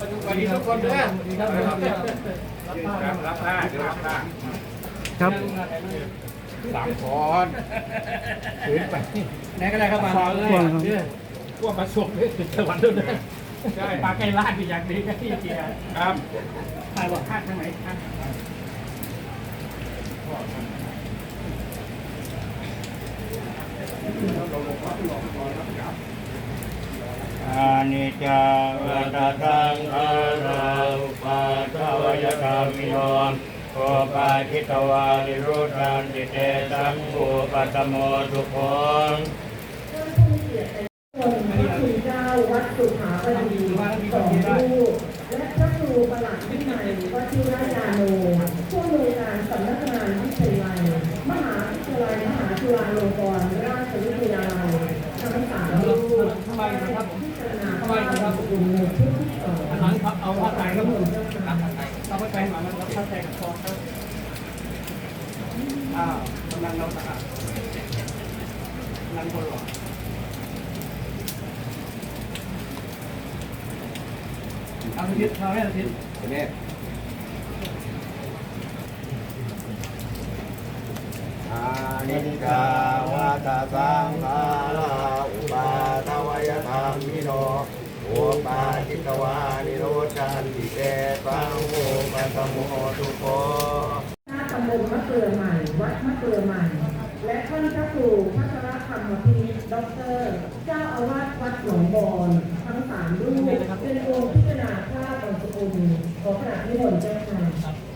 สวัสดีทุกคนด้วยครับรับผ้าเดี๋ยวรับผ้าครับสามคนถือไปไหนก็ได้ครับมาพวงครับพวกมาส่งเลยสวรรค์ด้วยนะใช่ปลาไก่ลาดเป็นอย่างดีก็ที่เจียครับใครบอกคาดทางไหนคาดอานิานิจจาวัฏทังอาราอุปาทวยธรรมิโนโอปาทิตวานิโรธานติเตสังโฆปัตโมทุกคนเจ้าวัดสุขาบดีสองรูปและพระครูประหลัดวินัยวชิรยาโนวยการสำนักงานวิทยาลัยมหาวิทยาลัยมหาจุฬาลงกรณราชวิทยาลัยทั้งสามรูป ทำไมครับผม พิจารณาข้ อความในชุดที่สองอันนั้นเอาผ้าไตรครับผมเอาผ้าไตรมาแล้วผ้าไตรกับคองครับอ้าวกำลังเราตะกกำลังคนหล่อเอาทิศเอาให้ทิศนี่อานิจจาวัฏสังขาราอุปาทวยธรรมิโน โอปาจิตวานิโรธานติเตปังโอปัตโมทุกคนหน้าตำบลมะเกลือใหม่ วัดมะเกลือใหม่ และท่านพระครูพัชรธรรมพินิจด็อกเตอร์ เจ้าอาวาสวัดหนองบอนทั้งสามรูปเป็นองค์พิจารณาข้าบางสกุลขอขนาดนิมนต์เจ้าค่ะ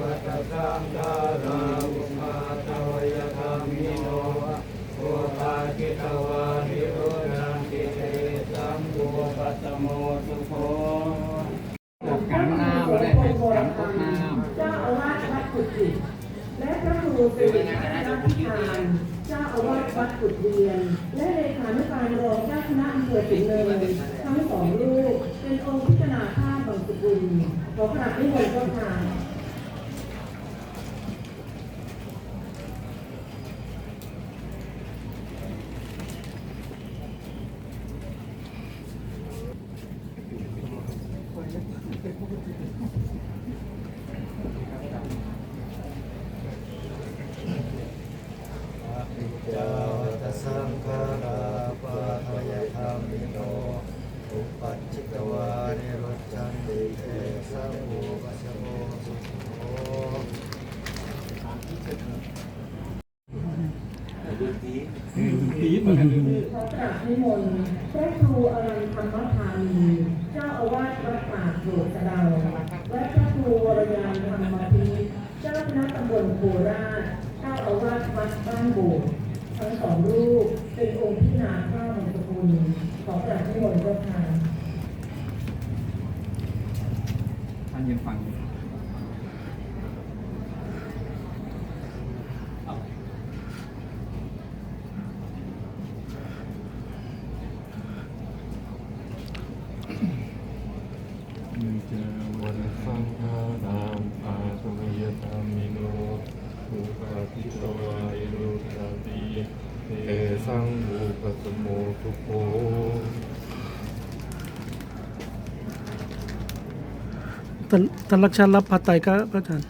วัฏสังขาราอุปาทวยธรรมิโนโอปาจิตวานิโรธานติเตสังโฆปัตโมทุกคน กลางน้ำเลยกลางต้นน้ำ เจ้าอาวาสวัดกุฏิ และพระครูสิรินพิธานเจ้าอาวาสวัดกุดเวียน และเลขานุการรองเจ้าคณะอำเภอสิงห์เลยทั้งสองรูปเป็นองค์พิจารณาข้าบางสกุลขอกราบนิมนต์เจ้าค่ะ จาวัฏสังขาราปาทวยธรรมิโนอุปัชชิตวานิโรธานติเตสังโฆปัตโมทุกคน ผีเหมือนกันขอกราบนิมนต์พระครูอรันธรรมธานีเจ้าอาวาสวัดป่าโบสถ์ดาวและพระครูวรยานธรรมพีเจ้าคณะตำบลโคราชเจ้าอาวาสวัดบ้านโบสถ์ทั้งสองรูปเป็นองค์พินาข้าวมงคลขอกราบนิมนต์เจ้าค่ะท่านยังฟังนิจจาวันสังฆารามอาสมยธรรมิโนอุปาทิตวายโรธาติเตสังบูปสโมทุโค ท่านท่านรักชาติรับผ้าไตรครับพระอาจารย์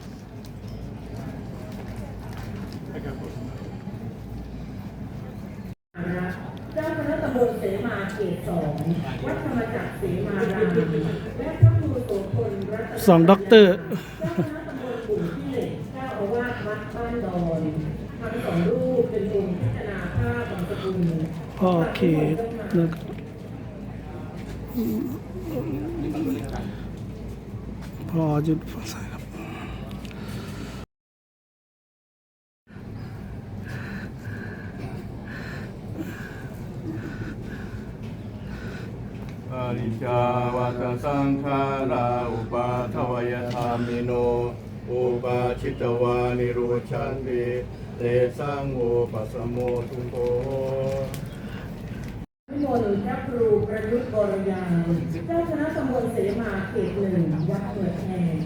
เจ้าคณะตำบลเสมาเขตสองวัดธรรมจักรเสมารามและพระครูโสพลรัตนสองด็อกเตอร์ เจ้าคณะตำบลบุ่ที่เหล็กเจ้าอาวาสวัดบ้านดอนทั้งสองรูปเป็นองค์พิจารณาภาพบางสกุล โอเคนะครับ acil fasayla. Paricavata sankhara upathavaya thamino upachitavani rochanti te sango pasamo tuko. ลพระครูประยุทธ์บรยาเจ้าคณะตำบลเสมาเขตหนึ่งวัดเกิดแห่ง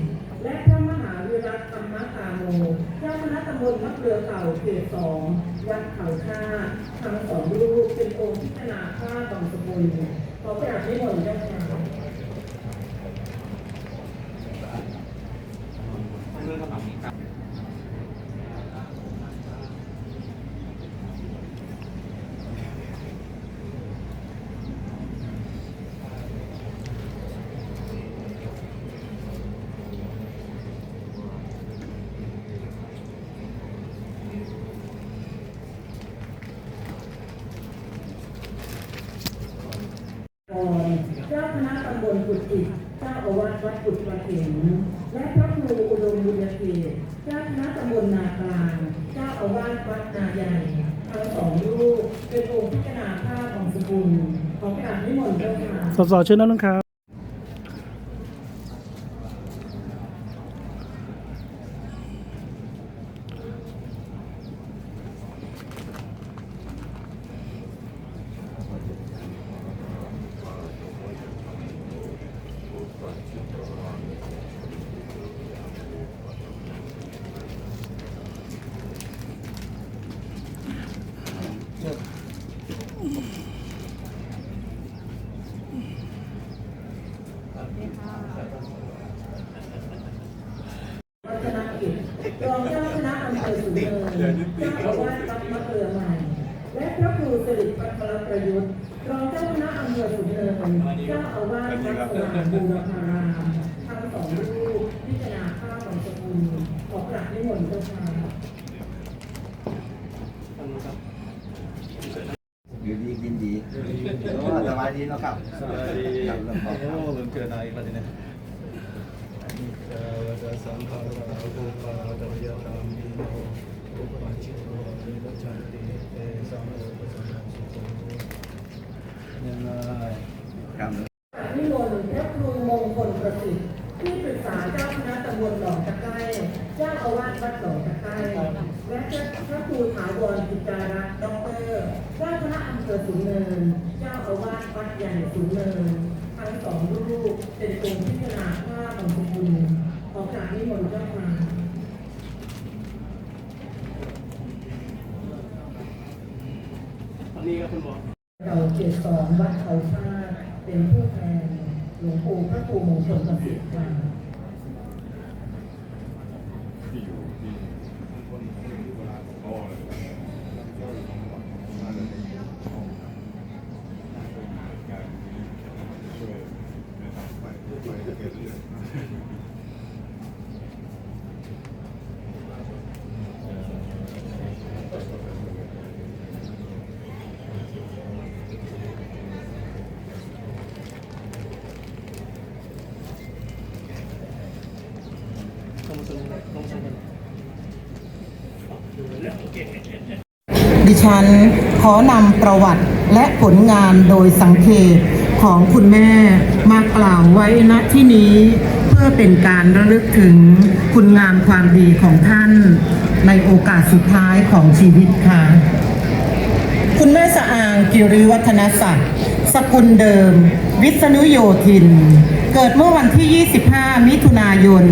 และพระมหาวิรัตธรรมตาโมเจ้าคณะตำบลมะเกลือเก่าเขตสองวัดเขาค่าทั้งสองรูปเป็นองค์พิจารณาข้าบองสกุลขอกราบนิมนต์เจ้าค่ะ เรื่องกระเป๋านี้ครับ กรเจ้า คณะตำบลกุจิตเจ้าอาวาสวัดกุฎประเถนและพระครูอุดมบุญเขตเจ้าคณะตำบลนากลางเจ้าอาวาสวัดนาใหญ่ทั้งสองรูปเป็นองค์พิจารณาภาพของสกุลของกราบนิมนต์เจ้าค่ะสสเชิญนั่งนะครับ วัฒนกิจรองเจ้าคณะอำเภอสูงเนินเจ้าอาวาสวัดมะเกลือใหม่ และพระครูสิริพัทร ประยุทธ์รองเจ้าคณะอำเภอสูงเนินเจ้าอาวาสวัดสว่างบูรพารามทั้งสองรูปพิจารณาภาพของสกุลขอกราบนิมนต์เจ้าค่ะอยู่ดีกินดีโอ้สบายดีเนาะครับสวัสดีครับเริ่มต้นโอ้ลืมเกิดอะไรอีกแล้วทีเนี่ยอนิจจาวัตสังขาราอุปาทวยธรรมิโนอุปาชิตวานิโรชันติเตสังโอปัสสโมทุโคยังไง ครับ นิมนต์พระครูมงคล ประสิทธิ์ที่ปรึกษาเจ้าคณะตำบลหนองตะไคร้เจ้าอาวาสวัดหนองตะไคร้และพระครูถาวรกิจจารักด็อกเตอร์เจ้าคณะอำเภอสูงเนิน เจ้าอาวาสวัดใหญ่สูงเนินทั้งสองรูปเป็นองค์พิจารณาภาพของคุณขอกราบนิมนต์เจ้าค่ะอันนี้ก็คุณหมอเราเขตสองวัดเขาชาเป็นผู้แทน หลวงปู่พระครูมงคลประสิทธิ์ค่ะที่อยู่ที่คนที่เวลาพ่อเลยมาเลยห้องน่าจะมีการช่วยแนะนำไปไปจะเกิดเรื่อง ดิฉันขอนำประวัติและผลงานโดยสังเกตของคุณแม่มากล่าวไว้ณที่นี้ เพื่อเป็นการระลึกถึงคุณงามความดีของท่าน ในโอกาสสุดท้ายของชีวิตค่ะ คุณแม่สะอางกิริวัฒนศักดิ์สกุลเดิม วิษณุโยธิน เกิดเมื่อวันที่ 25 มิถุนายน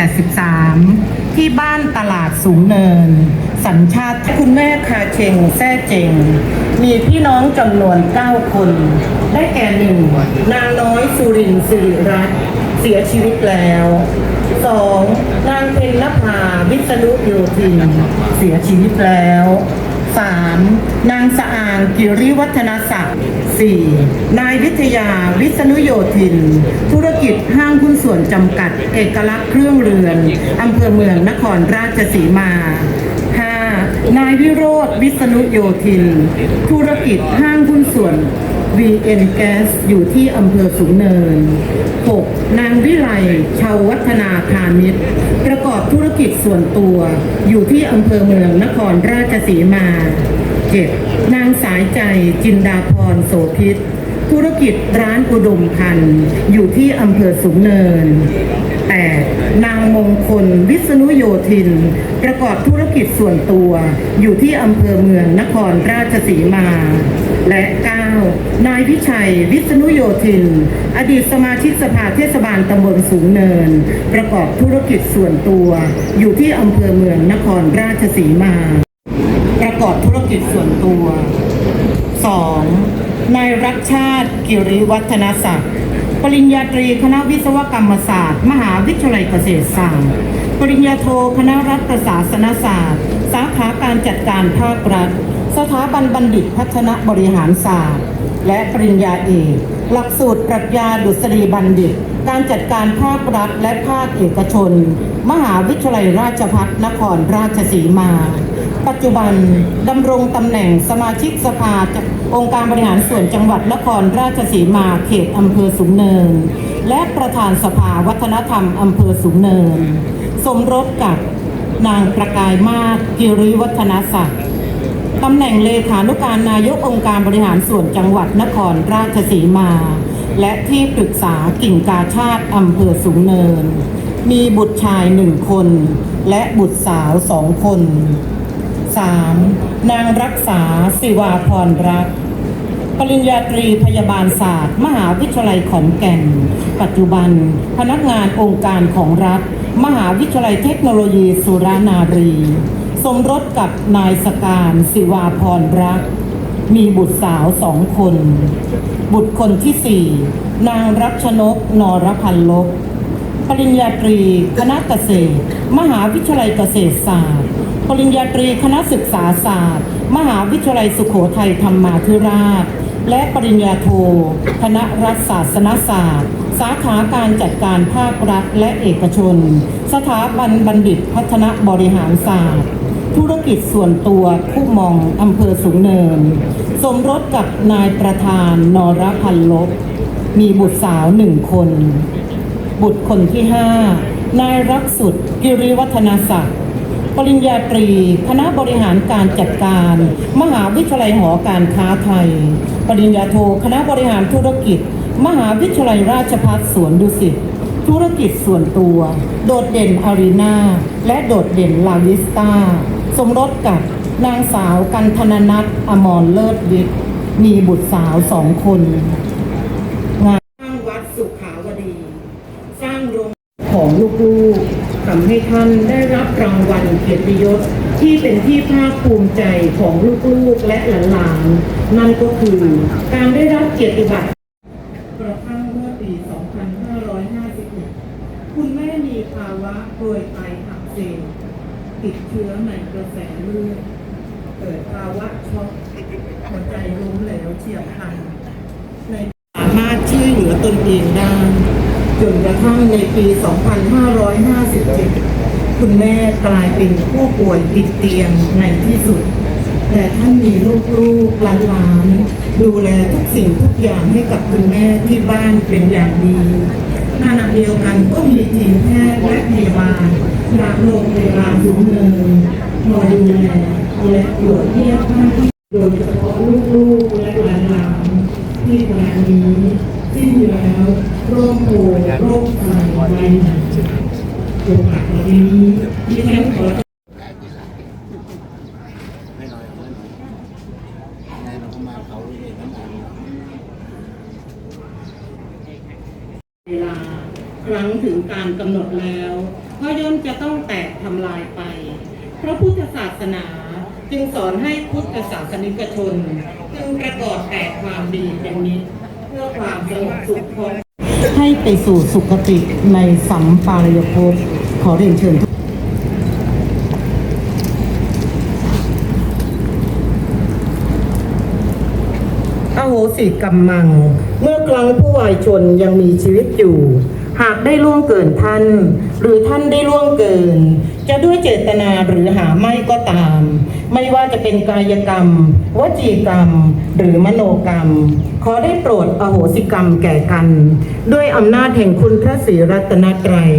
2483 ที่บ้านตลาดสูงเนิน สัญชาติคุณแม่คาเชงแซ่เจง มีพี่น้องจำนวน 9 คน ได้แก่หนึ่งนางน้อยสุรินทร์สิริรัตน์เสียชีวิตแล้วสองนางเพ็ญนภาวิษณุโยธิน เสียชีวิตแล้ว สามนางสะอางกิริวัฒนศักดิ์สี่นายวิทยาวิษณุโยธิน ธุรกิจห้างหุ้นส่วนจำกัด เอกลักษณ์เครื่องเรือนอำเภอเมืองนครราชสีมาห้านายวิโรธวิษณุโยธิน ธุรกิจห้างหุ้นส่วน VN Gas อยู่ที่อำเภอสูงเนิน 6. นางวิไลชาววัฒนาพาณิชย์ ประกอบธุรกิจส่วนตัว อยู่ที่อำเภอเมืองนครราชสีมา 7. นางสายใจจินดาพรโสพิษ ธุรกิจร้านอุดมพันธ์อยู่ที่อำเภอสูงเนิน 8. นางมงคลวิษณุโยธิน ประกอบธุรกิจส่วนตัว อยู่ที่อำเภอเมืองนครราชสีมา และ 9. นายวิชัย วิษณุโยธิน อดีตสมาชิกสภาเทศบาลตำบลสูงเนิน ประกอบธุรกิจส่วนตัว อยู่ที่อำเภอเมืองนครราชสีมา ประกอบธุรกิจส่วนตัว 2. นายรักชาติ กิริวัฒนศักดิ์ปริญญาตรีคณะวิศวกรรมศาสตร์ มหาวิทยาลัยเกษตรศาสตร์ ปริญญาโทคณะรัฐศาสนศาสตร์ สาขาการจัดการภาครัฐ สถาบันบัณฑิตพัฒนบริหารศาสตร์ และปริญญาเอก หลักสูตรปรัชญาดุษฎีบัณฑิต การจัดการภาครัฐและภาคเอกชน มหาวิทยาลัยราชภัฏนครราชสีมา ปัจจุบันดำรงตำแหน่งสมาชิกสภาองค์การบริหารส่วนจังหวัดนครราชสีมาเขตอำเภอสูงเนิน และประธานสภาวัฒนธรรมอำเภอสูงเนิน สมรสกับนางประกายมาศกิริวัฒนศักดิ์ ตำแหน่งเลขานุการนายกองค์การบริหารส่วนจังหวัดนครราชสีมา และที่ปรึกษากิ่งกาชาติอำเภอสูงเนิน มีบุตรชายหนึ่งคน และบุตรสาวสองคน 3. นางรักษาศิวาพรรัก ปริญญาตรีพยาบาลศาสตร์ มหาวิทยาลัยขอนแก่น ปัจจุบัน พนักงานองค์การของรัฐ มหาวิทยาลัยเทคโนโลยีสุรานารี สมรสกับนายสการศิวาพรรัก มีบุตรสาวสองคน บุตรคนที่สี่นางรัชนกนรพันลบปริญญาตรี คณะเกษตร มหาวิทยาลัยเกษตรศาสตร์ ปริญญาตรีคณะศึกษาศาสตร์ มหาวิทยาลัยสุโขทัยธรรมาธิราช และปริญญาโท คณะรัฐศาสนศาสตร์ สาขาการจัดการภาครัฐและเอกชน สถาบันบัณฑิตพัฒนบริหารศาสตร์ ธุรกิจส่วนตัวคู่มองอำเภอสูงเนิน สมรสกับนายประธานนรพันลบ มีบุตรสาวหนึ่งคน บุตรคนที่ห้านายรักสุดกิริวัฒนศักดิ์ปริญญาตรี คณะบริหารการจัดการ มหาวิทยาลัยหอการค้าไทย ปริญญาโทคณะบริหารธุรกิจ มหาวิทยาลัยราชภัฏสวนดุสิตธุรกิจส่วนตัว โดดเด่นอารีนาและโดดเด่นลาวิสตา สมรสกับนางสาวกันธนนัทอมรเลิศวิทย์มีบุตรสาวสองคน งานสร้างวัดสุขาวดี สร้างโรงของลูกๆทำให้ท่านได้รับรางวัลเกียรติยศที่เป็นที่ภาคภูมิใจของลูกๆและหลานๆนั่นก็คือการได้รับเกียรติบัตรกระทั่งเมื่อปี 2551 คุณแม่มีภาวะโรยไตอักเสบ ติดเชื้อในกระแสเลือดเกิดภาวะช็อกหัวใจล้มเหลวเฉียบพลันในสามารถช่วยเหลือตนเองได้จนกระทั่งในปี 2557 คุณแม่กลายเป็นผู้ป่วยติดเตียงในที่สุด แต่ท่านมีลูกๆหลานๆดูแลทุกสิ่งทุกอย่างให้กับคุณแม่ที่บ้านเป็นอย่างดี ขณะเดียวกันก็มีทีมแพทย์และพยาบาลจากโรงพยาบาลสูงเนินมาดูแลและตรวจเยี่ยมท่านโดยเฉพาะลูกๆและหลานๆที่ขณะนี้สิ้นแล้วโรคโควิดโรคไตวายหนักโอกาสวันนี้ที่ฉันขอ เวลาครั้งถึงการกำหนดแล้วก็ย่อมจะต้องแตกทำลายไปเพราะพุทธศาสนาจึงสอนให้พุทธศาสนิกชนจึงประกอบแต่ความดีเป็นนิดเพื่อความสงบสุขของให้ไปสู่สุคติในสัมปารายภพขอเรียนเชิญทุก อโห สิกรรมัง เมื่อครั้งผู้วายชนยังมีชีวิตอยู่ หากได้ล่วงเกินท่าน หรือท่านได้ล่วงเกิน จะด้วยเจตนาหรือหาไม่ก็ตาม ไม่ว่าจะเป็นกายกรรม วจีกรรม หรือมโนกรรม ขอได้โปรดอโหสิกรรมแก่กัน ด้วยอำนาจแห่งคุณพระศรีรัตนตรัย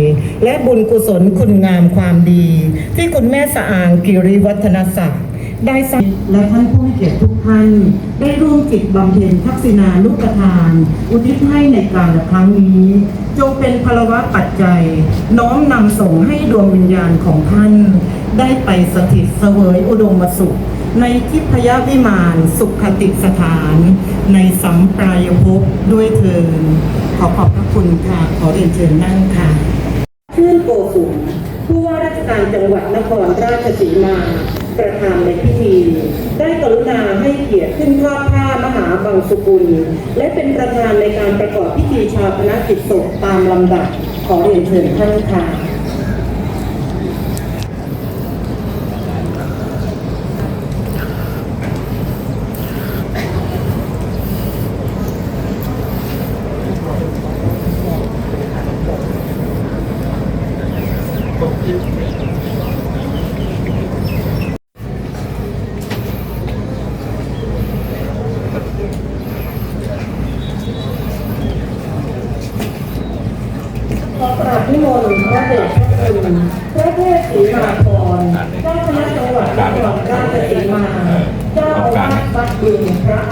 และบุญกุศลคุณงามความดี ที่คุณแม่สะอางกิริวัฒนศักดิ์ ได้สและท่านผู้มีเกียรติทุกท่าน ได้ร่วมจิตบำเพ็ญทักษิณานุปทาน อุทิศให้ในการละครั้งนี้ จงเป็นพลวะปัจจัย น้อมนำส่งให้ดวงวิญญาณของท่าน ได้ไปสถิตเสวยอุดมสุข ในทิพยวิมานสุขติสถาน ในสัมปรายภพด้วยเทินขอขอบพระคุณค่ะ ขอเรียนเชิญนั่งค่ะชื่นโกสุผู้ว่าราชการจังหวัดนครราชสีมา ประธานในพิธี ได้กรุณาให้เกียรติขึ้นทอดผ้ามหาบังสุกุล และเป็นประธานในการประกอบพิธีชาปนกิจศพตามลำดับขอเรียนเชิญท่านค่ะ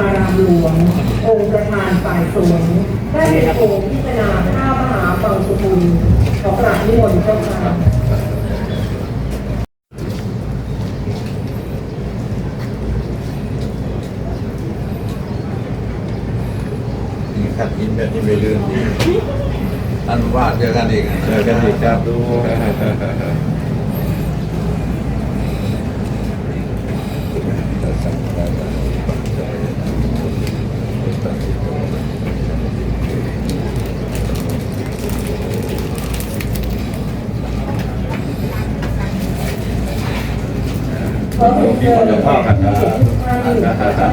ารามหลวง องค์ประธานฝ่ายสงฆ์ได้เป็นองค์พิจารณาข้ามหาบังสุกุลขอกราบนิมนต์เจ้าค่ะขัดยินแบบนี้ไม่ลืมอันว่าเจอกันอีกเจอกันอีกครับดู มีคนหลวงพ่อคกันนะครัา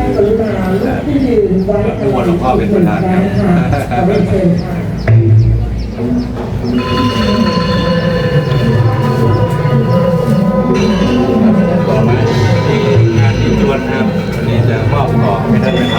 ทุกคนหลวงพ่อเป็นประธานครับต่อมาที่งานที่จวนครับวันนี้จะมอบของให้ท่าน